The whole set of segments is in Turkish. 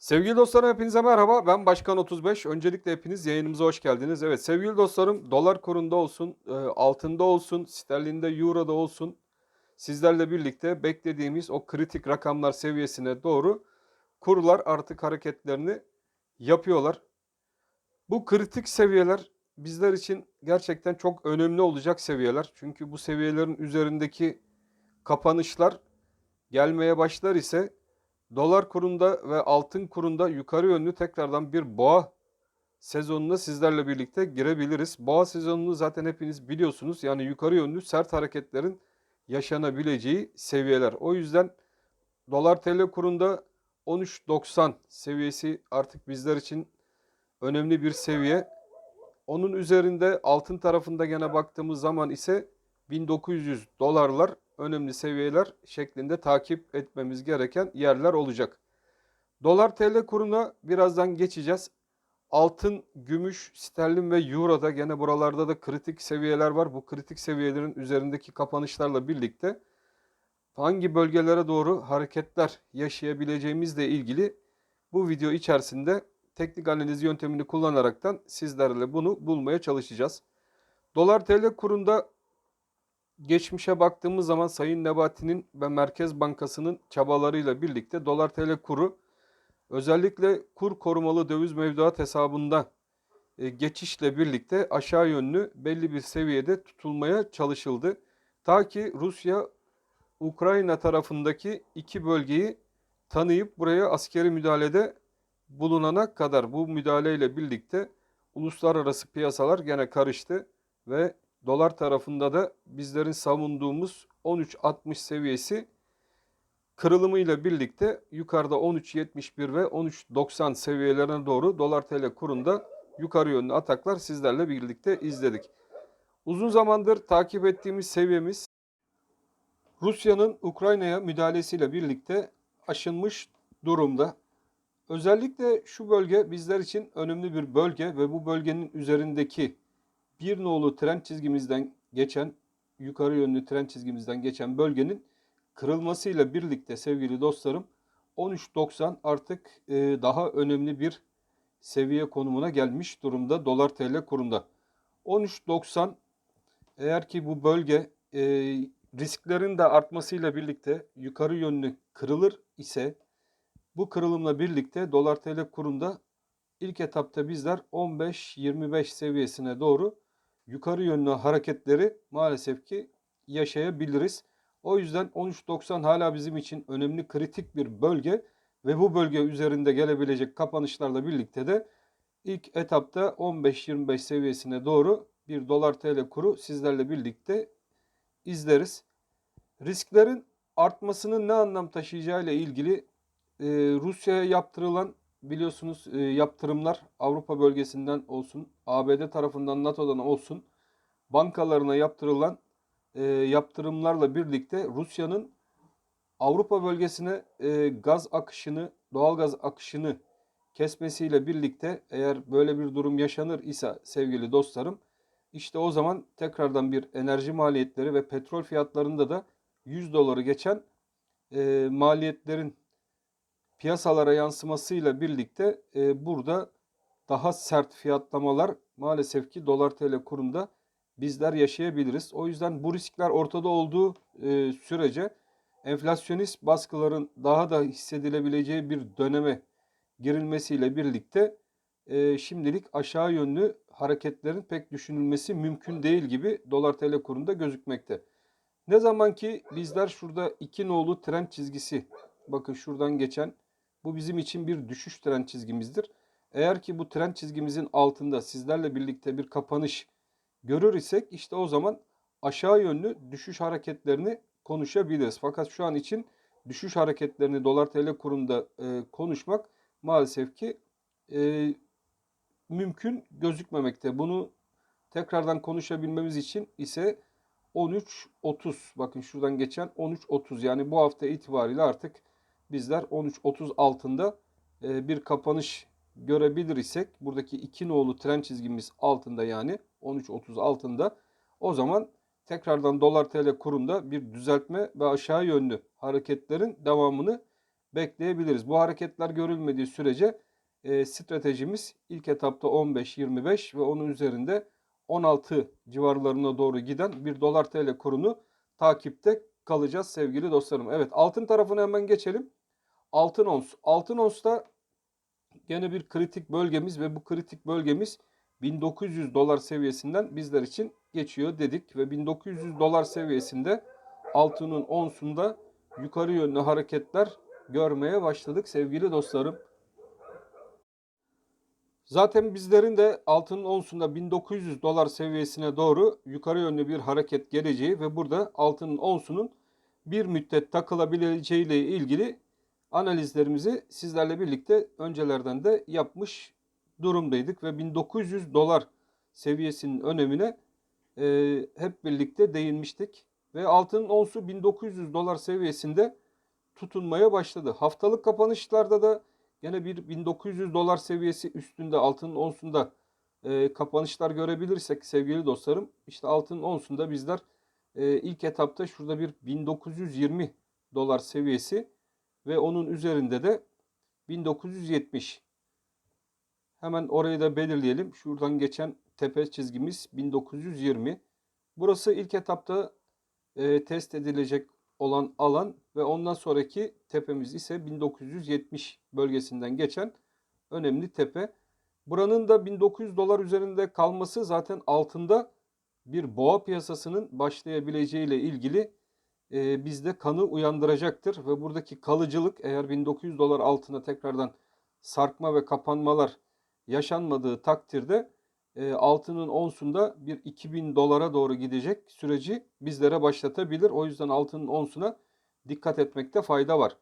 Sevgili dostlarım hepinize merhaba. Ben Başkan 35. Öncelikle hepiniz yayınımıza hoş geldiniz. Evet sevgili dostlarım dolar kurunda olsun, e, altında olsun, sterlinde, euroda olsun sizlerle birlikte beklediğimiz o kritik rakamlar seviyesine doğru kurlar artık hareketlerini yapıyorlar. Bu kritik seviyeler bizler için gerçekten çok önemli olacak seviyeler. Çünkü bu seviyelerin üzerindeki kapanışlar gelmeye başlar ise dolar kurunda ve altın kurunda yukarı yönlü tekrardan bir boğa sezonuna sizlerle birlikte girebiliriz. Boğa sezonunu zaten hepiniz biliyorsunuz. Yani yukarı yönlü sert hareketlerin yaşanabileceği seviyeler. O yüzden dolar TL kurunda 13.90 seviyesi artık bizler için önemli bir seviye. Onun üzerinde altın tarafında gene baktığımız zaman ise 1900 dolarlar önemli seviyeler şeklinde takip etmemiz gereken yerler olacak. Dolar TL kuruna birazdan geçeceğiz. Altın, gümüş, sterlin ve euroda gene buralarda da kritik seviyeler var. Bu kritik seviyelerin üzerindeki kapanışlarla birlikte hangi bölgelere doğru hareketler yaşayabileceğimizle ilgili bu video içerisinde teknik analiz yöntemini kullanaraktan sizlerle bunu bulmaya çalışacağız. Dolar TL kurunda geçmişe baktığımız zaman Sayın Nebati'nin ve Merkez Bankası'nın çabalarıyla birlikte dolar TL kuru özellikle kur korumalı döviz mevduat hesabında e, geçişle birlikte aşağı yönlü belli bir seviyede tutulmaya çalışıldı. Ta ki Rusya Ukrayna tarafındaki iki bölgeyi tanıyıp buraya askeri müdahalede bulunana kadar bu müdahaleyle birlikte uluslararası piyasalar gene karıştı ve dolar tarafında da bizlerin savunduğumuz 13.60 seviyesi kırılımıyla birlikte yukarıda 13.71 ve 13.90 seviyelerine doğru dolar TL kurunda yukarı yönlü ataklar sizlerle birlikte izledik. Uzun zamandır takip ettiğimiz seviyemiz Rusya'nın Ukrayna'ya müdahalesiyle birlikte aşınmış durumda. Özellikle şu bölge bizler için önemli bir bölge ve bu bölgenin üzerindeki bir nolu tren çizgimizden geçen yukarı yönlü tren çizgimizden geçen bölgenin kırılmasıyla birlikte sevgili dostlarım 13.90 artık e, daha önemli bir seviye konumuna gelmiş durumda dolar TL kurunda. 13.90 eğer ki bu bölge e, risklerin de artmasıyla birlikte yukarı yönlü kırılır ise bu kırılımla birlikte dolar TL kurunda ilk etapta bizler 15-25 seviyesine doğru yukarı yönlü hareketleri maalesef ki yaşayabiliriz. O yüzden 13.90 hala bizim için önemli kritik bir bölge ve bu bölge üzerinde gelebilecek kapanışlarla birlikte de ilk etapta 15-25 seviyesine doğru bir dolar TL kuru sizlerle birlikte izleriz. Risklerin artmasının ne anlam taşıyacağı ile ilgili e, Rusya'ya yaptırılan biliyorsunuz e, yaptırımlar Avrupa bölgesinden olsun, ABD tarafından NATO'dan olsun bankalarına yaptırılan e, yaptırımlarla birlikte Rusya'nın Avrupa bölgesine e, gaz akışını, doğal gaz akışını kesmesiyle birlikte eğer böyle bir durum yaşanır ise sevgili dostlarım işte o zaman tekrardan bir enerji maliyetleri ve petrol fiyatlarında da 100 doları geçen e, maliyetlerin piyasalara yansımasıyla birlikte e, burada daha sert fiyatlamalar maalesef ki dolar TL kurunda bizler yaşayabiliriz. O yüzden bu riskler ortada olduğu e, sürece enflasyonist baskıların daha da hissedilebileceği bir döneme girilmesiyle birlikte e, şimdilik aşağı yönlü hareketlerin pek düşünülmesi mümkün değil gibi dolar TL kurunda gözükmekte. Ne zaman ki bizler şurada iki nolu trend çizgisi bakın şuradan geçen bu bizim için bir düşüş trend çizgimizdir. Eğer ki bu trend çizgimizin altında sizlerle birlikte bir kapanış görür isek işte o zaman aşağı yönlü düşüş hareketlerini konuşabiliriz. Fakat şu an için düşüş hareketlerini dolar TL kurunda e, konuşmak maalesef ki e, mümkün gözükmemekte. Bunu tekrardan konuşabilmemiz için ise 13.30 bakın şuradan geçen 13.30 yani bu hafta itibariyle artık bizler 13.30 altında e, bir kapanış görebilir isek buradaki iki nolu tren çizgimiz altında yani 13.30 altında o zaman tekrardan dolar TL kurunda bir düzeltme ve aşağı yönlü hareketlerin devamını bekleyebiliriz. Bu hareketler görülmediği sürece e, stratejimiz ilk etapta 15-25 ve onun üzerinde 16 civarlarına doğru giden bir dolar TL kurunu takipte kalacağız sevgili dostlarım. Evet altın tarafına hemen geçelim. Altın ons. Altın onsta gene bir kritik bölgemiz ve bu kritik bölgemiz 1900 dolar seviyesinden bizler için geçiyor dedik ve 1900 dolar seviyesinde altının onsunda yukarı yönlü hareketler görmeye başladık sevgili dostlarım. Zaten bizlerin de altının onsunda 1900 dolar seviyesine doğru yukarı yönlü bir hareket geleceği ve burada altının onsunun bir müddet takılabileceği ile ilgili analizlerimizi sizlerle birlikte öncelerden de yapmış durumdaydık ve 1900 dolar seviyesinin önemine e, hep birlikte değinmiştik ve altının onsu 1900 dolar seviyesinde tutunmaya başladı. Haftalık kapanışlarda da Gene bir 1900 dolar seviyesi üstünde altının onsunda e, kapanışlar görebilirsek sevgili dostlarım işte altının onsunda bizler e, ilk etapta şurada bir 1920 dolar seviyesi ve onun üzerinde de 1970 hemen orayı da belirleyelim. Şuradan geçen tepe çizgimiz 1920. Burası ilk etapta e, test edilecek olan alan ve ondan sonraki tepemiz ise 1970 bölgesinden geçen önemli tepe. Buranın da 1900 dolar üzerinde kalması zaten altında bir boğa piyasasının başlayabileceği ile ilgili e, bizde kanı uyandıracaktır ve buradaki kalıcılık eğer 1900 dolar altına tekrardan sarkma ve kapanmalar yaşanmadığı takdirde e, altının onsunda bir 2000 dolara doğru gidecek süreci bizlere başlatabilir. O yüzden altının onsuna dikkat etmekte fayda var.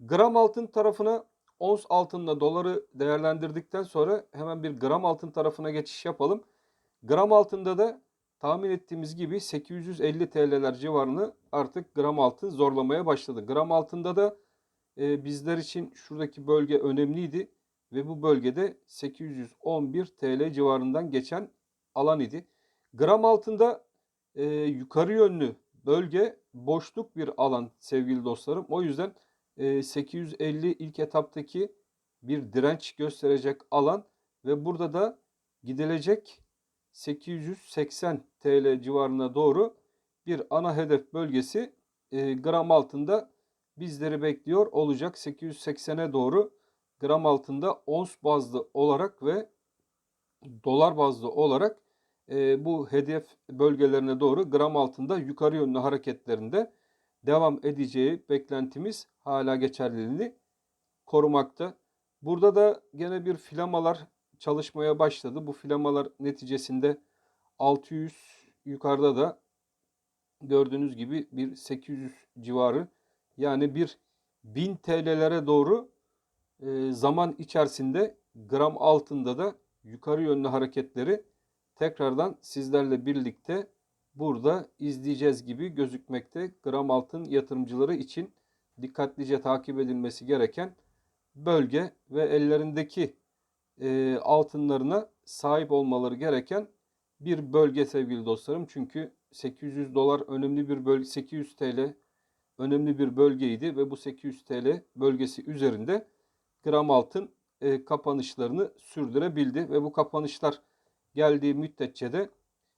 Gram altın tarafına ons altınla doları değerlendirdikten sonra hemen bir gram altın tarafına geçiş yapalım. Gram altında da tahmin ettiğimiz gibi 850 TL'ler civarını artık gram altın zorlamaya başladı. Gram altında da e, bizler için şuradaki bölge önemliydi ve bu bölgede 811 TL civarından geçen alan idi. Gram altında e, yukarı yönlü bölge boşluk bir alan sevgili dostlarım. O yüzden e, 850 ilk etaptaki bir direnç gösterecek alan ve burada da gidilecek 880 TL civarına doğru bir ana hedef bölgesi e, gram altında bizleri bekliyor olacak. 880'e doğru gram altında ons bazlı olarak ve dolar bazlı olarak e, bu hedef bölgelerine doğru gram altında yukarı yönlü hareketlerinde devam edeceği beklentimiz hala geçerliliğini korumakta. Burada da gene bir filamalar çalışmaya başladı. Bu filamalar neticesinde 600 yukarıda da gördüğünüz gibi bir 800 civarı yani bir 1000 TL'lere doğru e, zaman içerisinde gram altında da yukarı yönlü hareketleri tekrardan sizlerle birlikte burada izleyeceğiz gibi gözükmekte. Gram altın yatırımcıları için dikkatlice takip edilmesi gereken bölge ve ellerindeki e, altınlarına sahip olmaları gereken bir bölge sevgili dostlarım. Çünkü 800 dolar önemli bir bölge 800 TL önemli bir bölgeydi ve bu 800 TL bölgesi üzerinde gram altın e, kapanışlarını sürdürebildi ve bu kapanışlar geldiği müddetçe de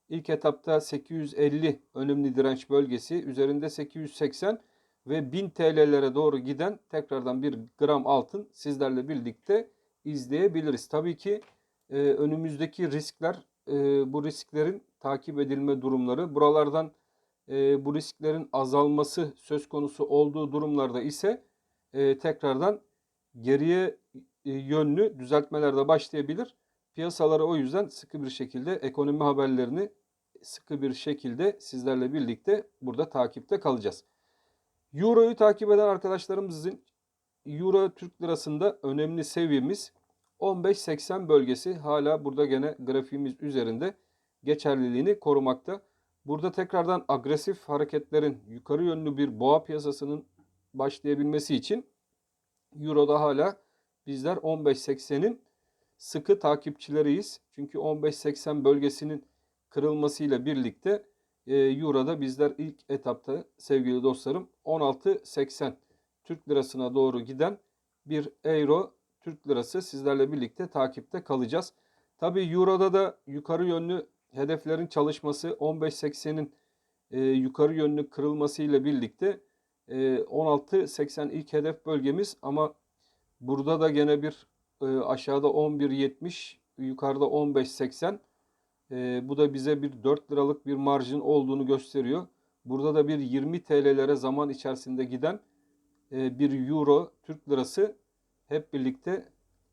ilk etapta 850 önemli direnç bölgesi üzerinde 880 ve 1000 TL'lere doğru giden tekrardan bir gram altın sizlerle birlikte izleyebiliriz. Tabii ki e, önümüzdeki riskler e, bu risklerin takip edilme durumları buralardan e, bu risklerin azalması söz konusu olduğu durumlarda ise e, tekrardan geriye e, yönlü düzeltmeler de başlayabilir. Piyasaları o yüzden sıkı bir şekilde ekonomi haberlerini sıkı bir şekilde sizlerle birlikte burada takipte kalacağız. Euro'yu takip eden arkadaşlarımızın Euro Türk Lirası'nda önemli seviyemiz 15.80 bölgesi hala burada gene grafiğimiz üzerinde geçerliliğini korumakta. Burada tekrardan agresif hareketlerin yukarı yönlü bir boğa piyasasının başlayabilmesi için Euro'da hala bizler 15.80'in sıkı takipçileriyiz. Çünkü 15.80 bölgesinin kırılmasıyla birlikte e, Euro'da bizler ilk etapta sevgili dostlarım 16.80 Türk lirasına doğru giden bir euro Türk lirası sizlerle birlikte takipte kalacağız. Tabii Euro'da da yukarı yönlü hedeflerin çalışması 15.80'in e, yukarı yönlü kırılması ile birlikte e, 16.80 ilk hedef bölgemiz ama burada da gene bir e, aşağıda 11.70 yukarıda 15.80 e, bu da bize bir 4 liralık bir marjin olduğunu gösteriyor. Burada da bir 20 TL'lere zaman içerisinde giden bir euro Türk lirası hep birlikte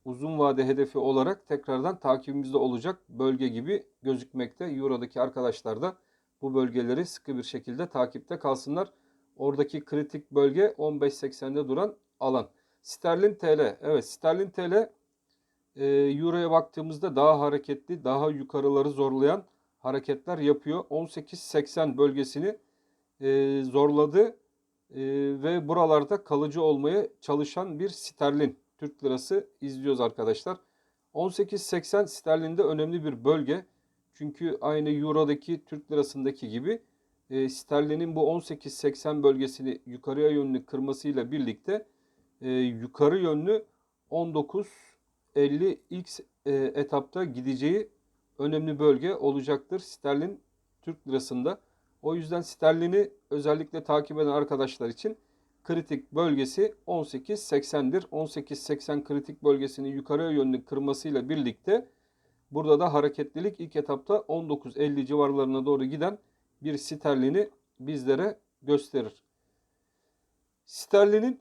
uzun vade hedefi olarak tekrardan takibimizde olacak bölge gibi gözükmekte. Euro'daki arkadaşlar da bu bölgeleri sıkı bir şekilde takipte kalsınlar. Oradaki kritik bölge 15.80'de duran alan. Sterlin TL. Evet Sterlin TL e, Euro'ya baktığımızda daha hareketli, daha yukarıları zorlayan hareketler yapıyor. 18.80 bölgesini e, zorladı e, ve buralarda kalıcı olmaya çalışan bir sterlin Türk lirası izliyoruz arkadaşlar. 18.80 sterlinde önemli bir bölge. Çünkü aynı Euro'daki Türk lirasındaki gibi e, sterlinin bu 18.80 bölgesini yukarıya yönlü kırmasıyla birlikte e, yukarı yönlü 19.50 ilk e, etapta gideceği önemli bölge olacaktır sterlin Türk lirasında. O yüzden sterlini özellikle takip eden arkadaşlar için kritik bölgesi 18.80'dir. 18.80 kritik bölgesini yukarıya yönlü kırmasıyla birlikte burada da hareketlilik ilk etapta 19.50 civarlarına doğru giden bir sterlini bizlere gösterir. Sterlinin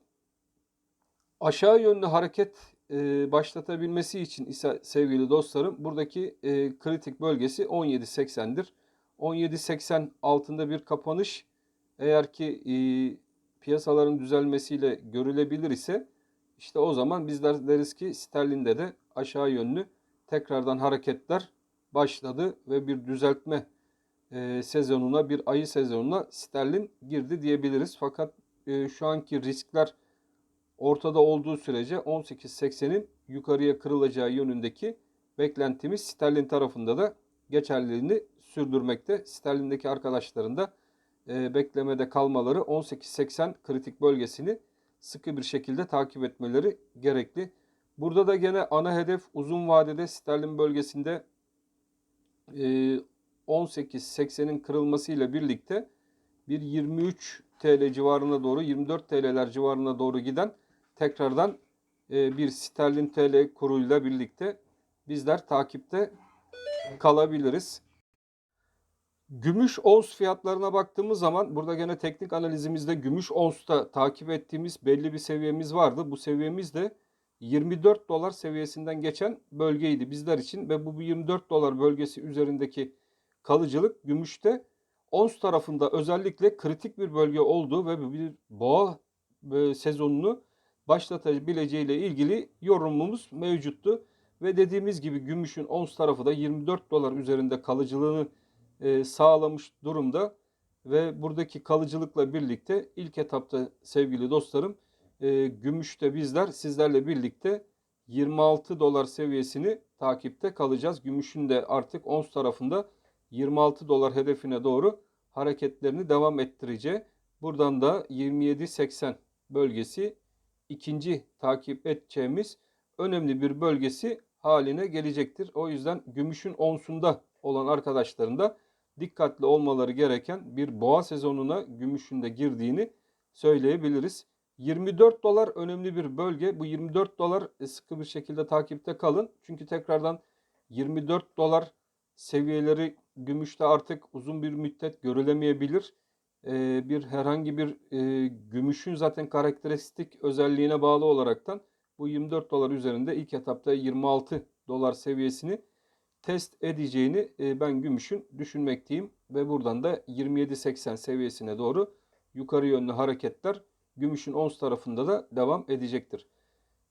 aşağı yönlü hareket e, başlatabilmesi için ise sevgili dostlarım buradaki e, kritik bölgesi 17.80'dir. 17.80 altında bir kapanış eğer ki e, piyasaların düzelmesiyle görülebilir ise işte o zaman bizler deriz ki sterlinde de aşağı yönlü tekrardan hareketler başladı ve bir düzeltme e, sezonuna bir ayı sezonuna sterlin girdi diyebiliriz. Fakat e, şu anki riskler ortada olduğu sürece 18.80'in yukarıya kırılacağı yönündeki beklentimiz sterlin tarafında da geçerliliğini sürdürmekte. Sterlindeki arkadaşların da e, beklemede kalmaları 18.80 kritik bölgesini sıkı bir şekilde takip etmeleri gerekli. Burada da gene ana hedef uzun vadede sterlin bölgesinde e, 18.80'in kırılmasıyla birlikte bir 23 TL civarına doğru 24 TL'ler civarına doğru giden tekrardan e, bir sterlin TL kuruyla birlikte bizler takipte kalabiliriz. Gümüş ons fiyatlarına baktığımız zaman burada gene teknik analizimizde gümüş onsta takip ettiğimiz belli bir seviyemiz vardı. Bu seviyemiz de 24 dolar seviyesinden geçen bölgeydi bizler için ve bu 24 dolar bölgesi üzerindeki kalıcılık gümüşte ons tarafında özellikle kritik bir bölge olduğu ve bir boğa e, sezonunu başlatabileceğiyle ilgili yorumumuz mevcuttu. Ve dediğimiz gibi gümüşün ons tarafı da 24 dolar üzerinde kalıcılığını e, sağlamış durumda. Ve buradaki kalıcılıkla birlikte ilk etapta sevgili dostlarım e, gümüşte bizler sizlerle birlikte 26 dolar seviyesini takipte kalacağız. Gümüşün de artık ons tarafında 26 dolar hedefine doğru hareketlerini devam ettireceği. Buradan da 27.80 bölgesi ikinci takip edeceğimiz önemli bir bölgesi haline gelecektir. O yüzden gümüşün onsunda olan arkadaşların da dikkatli olmaları gereken bir boğa sezonuna gümüşün de girdiğini söyleyebiliriz. 24 dolar önemli bir bölge. Bu 24 dolar e, sıkı bir şekilde takipte kalın. Çünkü tekrardan 24 dolar seviyeleri gümüşte artık uzun bir müddet görülemeyebilir. Ee, bir herhangi bir e, gümüşün zaten karakteristik özelliğine bağlı olaraktan bu 24 dolar üzerinde ilk etapta 26 dolar seviyesini test edeceğini e, ben gümüşün düşünmekteyim. Ve buradan da 27.80 seviyesine doğru yukarı yönlü hareketler gümüşün ons tarafında da devam edecektir.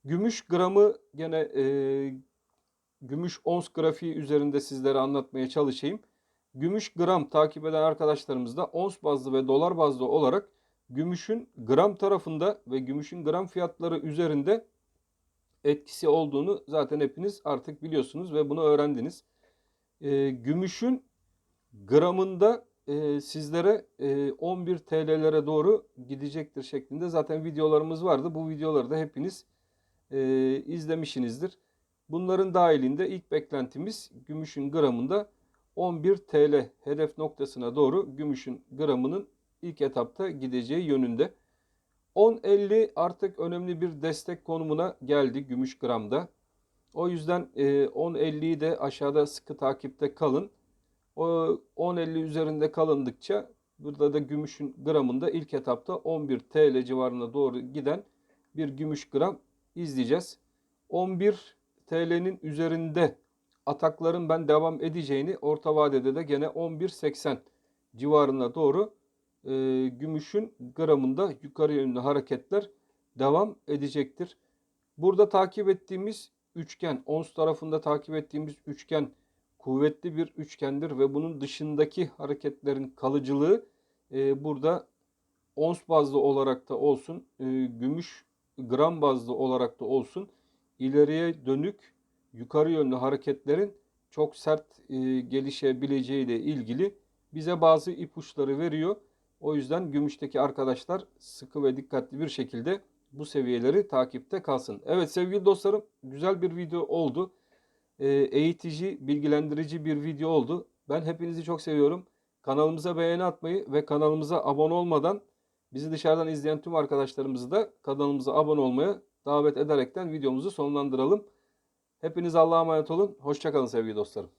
Gümüş gramı gene e, gümüş ons grafiği üzerinde sizlere anlatmaya çalışayım. Gümüş gram takip eden arkadaşlarımız da ons bazlı ve dolar bazlı olarak gümüşün gram tarafında ve gümüşün gram fiyatları üzerinde etkisi olduğunu zaten hepiniz artık biliyorsunuz ve bunu öğrendiniz. E, gümüşün gramında e, sizlere e, 11 TL'lere doğru gidecektir şeklinde zaten videolarımız vardı. Bu videoları da hepiniz e, izlemişsinizdir. Bunların dahilinde ilk beklentimiz gümüşün gramında 11 TL hedef noktasına doğru gümüşün gramının ilk etapta gideceği yönünde. 10.50 artık önemli bir destek konumuna geldi gümüş gramda. O yüzden e, 10.50'yi de aşağıda sıkı takipte kalın. O 10.50 üzerinde kalındıkça burada da gümüşün gramında ilk etapta 11 TL civarına doğru giden bir gümüş gram izleyeceğiz. 11 TL'nin üzerinde atakların ben devam edeceğini orta vadede de gene 11.80 civarına doğru e, gümüşün gramında yukarı yönlü hareketler devam edecektir. Burada takip ettiğimiz üçgen, ons tarafında takip ettiğimiz üçgen kuvvetli bir üçgendir ve bunun dışındaki hareketlerin kalıcılığı e, burada ons bazlı olarak da olsun, e, gümüş gram bazlı olarak da olsun ileriye dönük yukarı yönlü hareketlerin çok sert e, gelişebileceği ile ilgili bize bazı ipuçları veriyor. O yüzden gümüşteki arkadaşlar sıkı ve dikkatli bir şekilde bu seviyeleri takipte kalsın. Evet sevgili dostlarım güzel bir video oldu. E, eğitici, bilgilendirici bir video oldu. Ben hepinizi çok seviyorum. Kanalımıza beğeni atmayı ve kanalımıza abone olmadan bizi dışarıdan izleyen tüm arkadaşlarımızı da kanalımıza abone olmaya davet ederekten videomuzu sonlandıralım. Hepiniz Allah'a emanet olun. Hoşçakalın sevgili dostlarım.